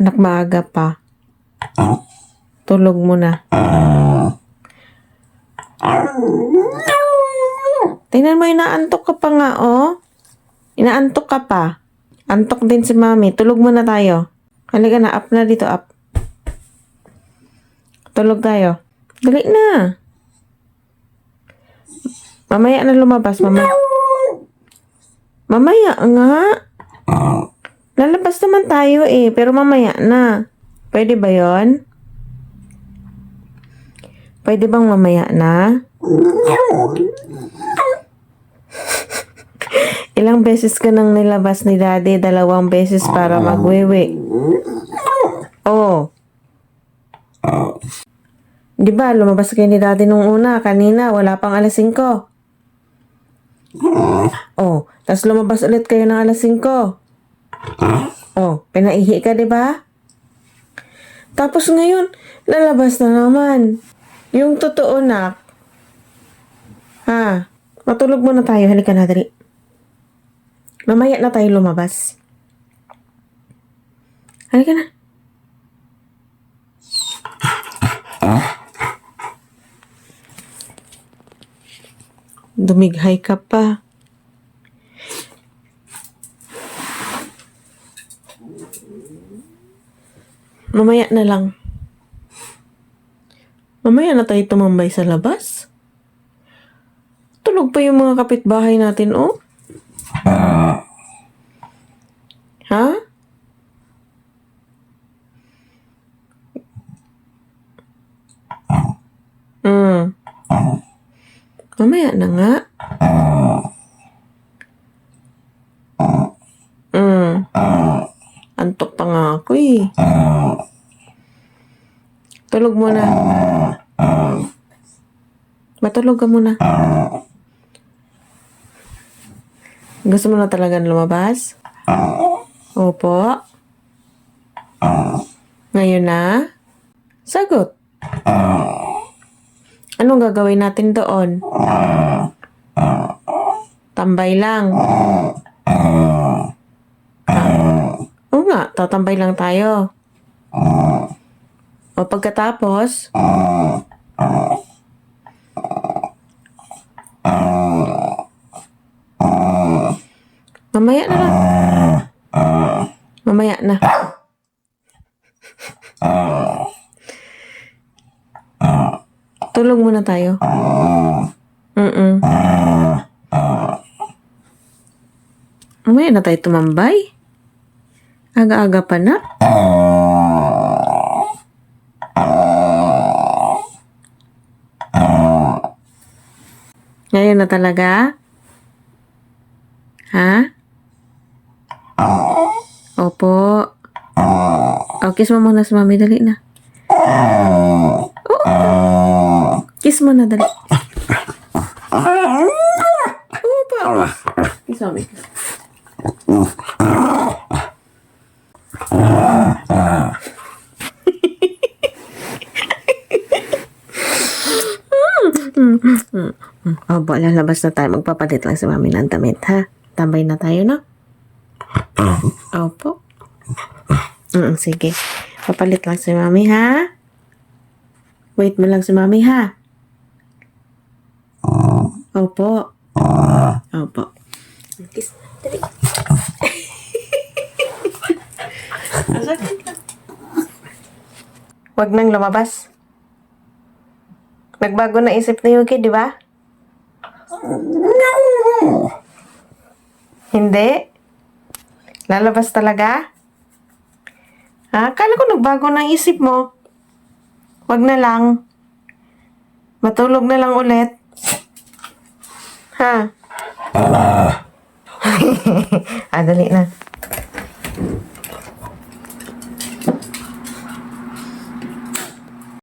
Anak, maaga pa. Tulog mo na. Tingnan mo, inaantok ka pa nga, oh. Inaantok ka pa. Antok din si mami. Tulog muna tayo. Halika na, up na dito, up. Tulog tayo. Dali na. Mamaya na lumabas, mamaya. Mamaya nga. Lalabas naman tayo eh, pero mamaya na. Pwede ba yon? Pwede bang mamaya na? Ilang beses ka nang nilabas ni daddy? Dalawang beses para magwewe. Oh. Di ba, lumabas kayo ni daddy nung una, kanina, wala pang alas 5. Oh, tapos lumabas ulit kayo ng alas 5. Oh, pinaihi ka, di ba? Tapos ngayon, lalabas na naman. Yung totoo na. Ha? Matulog muna tayo. Halika na, dali. Mamaya na tayo lumabas. Halika na. Dumighay ka pa. Mamaya na lang. Mamaya na tayo tumambay sa labas. Tulog pa yung mga kapitbahay natin, oh. Ha? Hmm. Mamaya na nga. Hmm. Antok pa nga ako eh. Tulog muna. Matulog ka muna. Gusto mo na talaga lumabas? Opo. Ngayon na? Sagot. Anong gagawin natin doon? Tambay lang. Nga, tatambay lang tayo. O pagkatapos, mamaya na lang. Mamaya na. Tulog muna tayo. Mm-mm. Mamaya na tayo tumambay. Aga-aga pa na. Ngayon na talaga? Ha? Opo. Oh, kiss mo muna si mami. Dali na. Oh. Kiss mo na, dali. Opo. Kiss mami. Opo, lalabas na tayo. Magpapalit lang si mami ng damit, ha? Tambay na tayo, no? Opo. Mm, sige. Papalit lang si mami, ha? Wait mo lang si mami, ha? Opo. Opo. Kiss. Dali. Huwag nang lumabas. Nagbago na isip ni Yuki, di ba? Hindi? Lalabas talaga? Ha? Kala ko nagbago ng isip mo. Wag na lang. Matulog na lang ulit. Ha? ah, dali na.